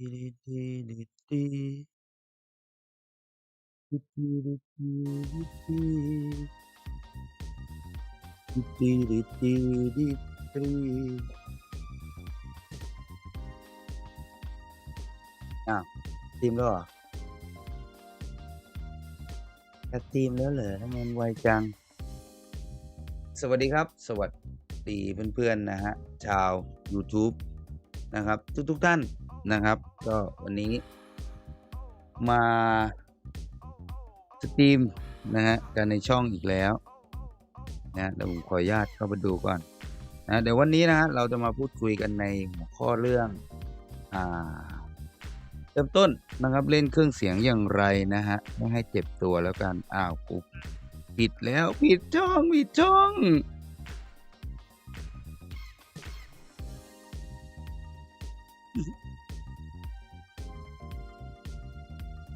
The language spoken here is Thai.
ดีดีดีดีดีดีดีดีดีดีดีดีดีอ้าวสตรีมแล้วเหรอจะสตรีมแล้วเหรอทำไมไวจัง สวัสดีครับ สวัสดีเพื่อนๆนะฮะ ชาวยูทูบนะครับ ทุกๆท่าน นะครับ ก็วันนี้มาสตรีมนะฮะกันในช่องอีกแล้วนะเดี๋ยวผมขออนุญาตเข้าไปดูก่อนนะเดี๋ยววันนี้นะฮะเราจะมาพูดคุยกันในหัวข้อเรื่องอ่าเริ่มต้นนะครับเล่นเครื่องเสียงอย่างไรนะฮะไม่ให้เจ็บตัวแล้วกันอ้าวกูผิดแล้วผิดช่องผิดช่อง